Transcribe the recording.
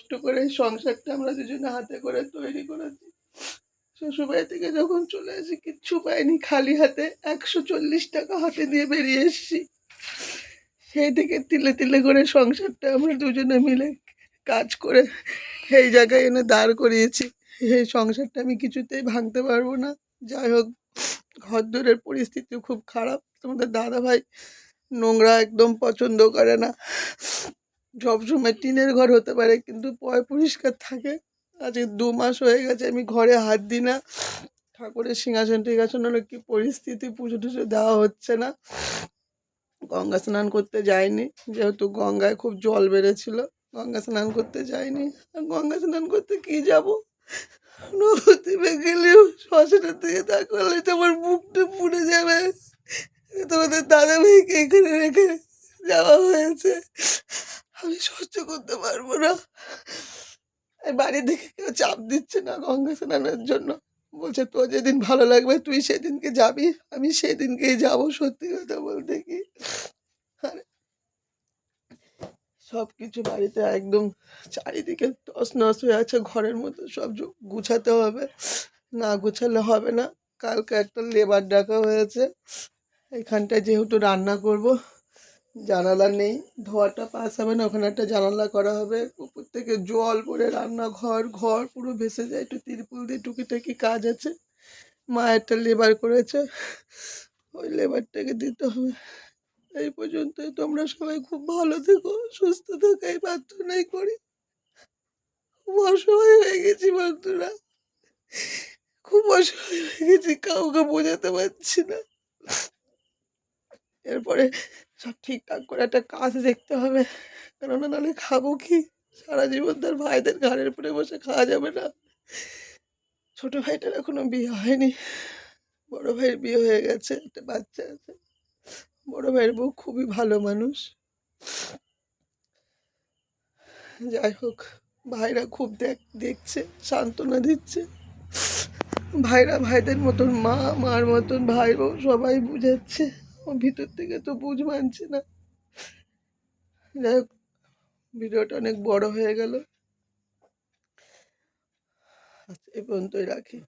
কষ্ট করে সংসারটা আমরা দুজনে হাতে করে তৈরি করেছি। শ্বশুরবাড়ি থেকে যখন চলে আসি, কিচ্ছু পাইনি, খালি হাতে একশো চল্লিশ টাকা হাতে দিয়ে বেরিয়ে এসেছি। সেই থেকে তিলে তিলে করে সংসারটা আমরা দুজনে মিলে কাজ করে এই জায়গায় এনে দাঁড় করিয়েছি। এই সংসারটা আমি কিছুতেই ভাঙতে পারব না। যাই হোক ঘর দরের পরিস্থিতি খুব খারাপ। তোমাদের দাদা ভাই নোংরা একদম পছন্দ করে না। সবসময় টিনের ঘর হতে পারে, কিন্তু পয় পরিষ্কার থাকে। আজকে দু মাস হয়ে গেছে, আমি ঘরে হাত দিই না। ঠাকুরের সিংহাসন টিংহাসন হলো কি পরিস্থিতি? পুজো টুজো দেওয়া হচ্ছে না। গঙ্গা স্নান করতে যাইনি, যেহেতু গঙ্গায় খুব জল বেড়েছিল। গঙ্গা স্নান করতে যাইনি। আর গঙ্গা স্নান করতে কি যাব? নদীতে গেলেও শ্মশানের দিকে তাকালে তো আমার মুখটা পুড়ে যাবে। তোমাদের দাদা ভাইকে এখানে রেখে যাওয়া হয়েছে। করতে পারব না। এই বাড়ি থেকে কেউ চাপ দিচ্ছে না গঙ্গা স্নানের জন্য। বলছে, তোর যেদিন ভালো লাগবে, তুই সেদিনকে যাবি। আমি সেদিনকেই যাব সত্যি কথা বলতে কি। সব কিছু বাড়িতে একদম চারিদিকে তস নস হয়ে আছে। ঘরের মধ্যে সব গুছাতে হবে। না গুছালে হবে না। কালকে একটা লেবার ডাকা হয়েছে। এখানটায় যেহেতু রান্না করব জানালা নেই, ধোয়াটা পাস হবে না, ওখানে একটা জানালা করা হবে উপর থেকে জল পড়ে, রান্নাঘর, ঘর পুরো ভেসে যায়, একটু তিরপুল দিয়ে টুকিটাকি কাজ আছে। মা একটা লেবার করেছে, ওই লেবারটাকে দিতে হবে। এই পর্যন্ত তোমরা সবাই খুব ভালো থেকো, সুস্থ থেকো, এই প্রার্থনাই করি। খুব অসহায় হয়ে গেছি বন্ধুরা। খুব অসহায় হয়ে গেছি, কাউকে বোঝাতে পারছি না। এরপরে সব ঠিকঠাক করে একটা কাজ দেখতে হবে। কেননা নাহলে খাব কি? সারা জীবন তার ভাইদের ঘাড়ের উপরে বসে খাওয়া যাবে না। ছোট ভাইটার এখনও বিয়ে হয়নি। বড় ভাইয়ের বিয়ে হয়ে গেছে, একটা বাচ্চা আছে। বড় ভাইয়ের বউ খুবই ভালো মানুষ। যাই হোক, ভাইরা খুব দেখ, দেখছে, সান্ত্বনা দিচ্ছে। ভাইরা ভাইদের মতন মা, মার মতন ভাই বউ সবাই বুঝাচ্ছে। ভিতর থেকে তো বুঝ মানছে না। যাই হোক ভিডিওটা অনেক বড় হয়ে গেল। আচ্ছা, এই পর্যন্তই রাখি।